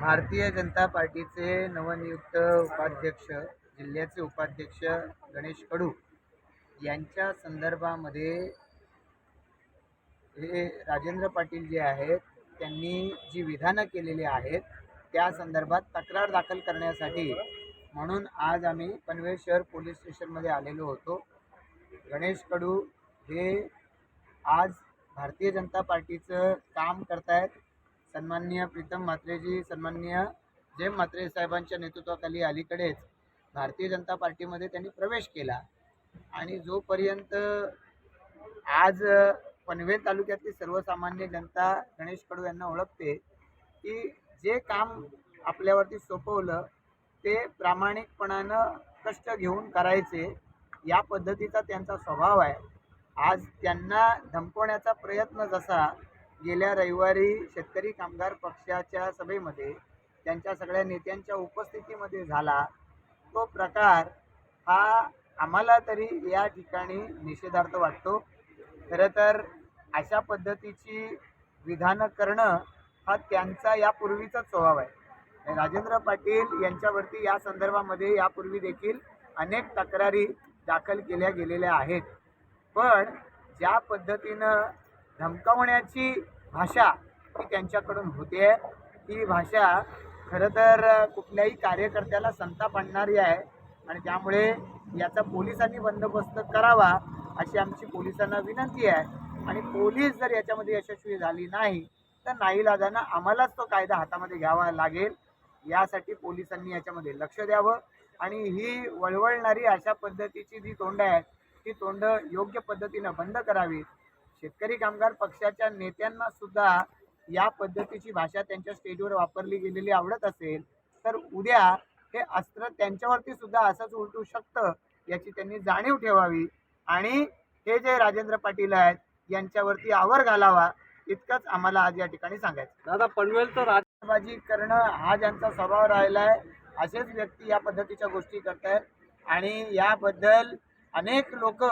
भारतीय जनता पार्टीचे नवनियुक्त उपाध्यक्ष जिल्ह्याचे उपाध्यक्ष गणेश कडू यांच्या संदर्भामध्ये हे राजेंद्र पाटील जे आहेत त्यांनी जी विधानं केलेली आहेत त्या संदर्भात तक्रार दाखल करण्यासाठी म्हणून आज आम्ही पनवेल शहर पोलीस स्टेशनमध्ये आलेलो होतो. गणेश कडू हे आज भारतीय जनता पार्टीचं काम करतायत सन्माननीय प्रीतम म्हात्रेजी सन्माननीय जय म्हात्रे साहेबांच्या नेतृत्वाखाली अलीकडेच भारतीय जनता पार्टीमध्ये त्यांनी प्रवेश केला. आणि जोपर्यंत आज पनवेल तालुक्यातली सर्वसामान्य जनता गणेश कडू यांना ओळखते की जे काम आपल्यावरती सोपवलं ते प्रामाणिकपणानं कष्ट घेऊन करायचे या पद्धतीचा त्यांचा स्वभाव आहे. आज त्यांना धमकवण्याचा प्रयत्न जसा गेल्या रविवारी शेतकरी कामगार पक्षाच्या सभेमध्ये त्यांच्या सगळ्या नेत्यांच्या उपस्थितीमध्ये झाला तो प्रकार हा आम्हाला तरी या ठिकाणी निषेधार्थ वाटतो. खरं तर अशा पद्धतीची विधानं करणं हा त्यांचा यापूर्वीचाच स्वभाव आहे. राजेंद्र पाटील यांच्यावरती या संदर्भामध्ये यापूर्वी देखील अनेक तक्रारी दाखल केल्या गेलेल्या आहेत. पण ज्या पद्धतीनं धमकावण्याची भाषा ही त्यांच्याकडून होते ती भाषा खरं तर कुठल्याही कार्यकर्त्याला संताप आणणारी आहे आणि त्यामुळे याचा पोलिसांनी बंदोबस्त करावा अशी आमची पोलिसांना विनंती आहे. आणि पोलीस जर याच्यामध्ये यशस्वी झाली नाही तर नाईलाजानं आम्हालाच तो कायदा हातामध्ये घ्यावा लागेल. यासाठी पोलिसांनी याच्यामध्ये लक्ष द्यावं. आणि ही वळवळणारी अशा पद्धतीची जी तोंड आहेत ती तोंड योग्य पद्धतीनं बंद करावी. शेतकरी कामगार पक्षाच्या नेत्यांना सुद्धा या पद्धतीची भाषा त्यांच्या स्टेजवर वापरली गेलेली आवडत असेल तर उद्या हे अस्त्र त्यांच्यावरती सुद्धा असंच उलटू शकतं याची त्यांनी जाणीव ठेवावी. आणि हे जे राजेंद्र पाटील आहेत यांच्यावरती आवर घालावा इतकंच आम्हाला आज या ठिकाणी सांगायचं दादा पनवेलचं राज बाजी करणं हा ज्यांचा स्वभाव राहिला आहे असेच व्यक्ती या पद्धतीच्या गोष्टी करतायत. आणि याबद्दल अनेक लोक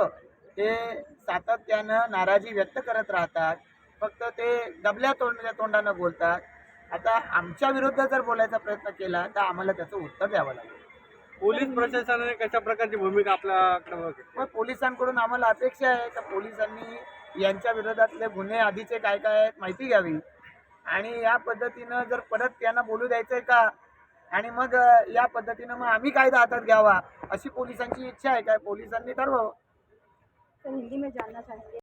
ते सातत्यानं नाराजी व्यक्त करत राहतात. फक्त ते दबल्या तोंड तोंडानं बोलतात. आता आमच्या विरुद्ध जर बोलायचा प्रयत्न केला तर आम्हाला त्याचं उत्तर द्यावं लागेल. पोलीस प्रशासनाने कशा प्रकारची भूमिका आपल्याकडे पोलिसांकडून आम्हाला अपेक्षा आहे का पोलिसांनी यांच्या विरोधातले गुन्हे आधीचे काय काय आहेत माहिती घ्यावी. आणि या पद्धतीनं जर परत त्यांना बोलू द्यायचंय का आणि मग या पद्धतीनं मग आम्ही कायदा हातात घ्यावा अशी पोलिसांची इच्छा आहे. काय पोलिसांनी ठरवावं? हिंदी में जानना चाहते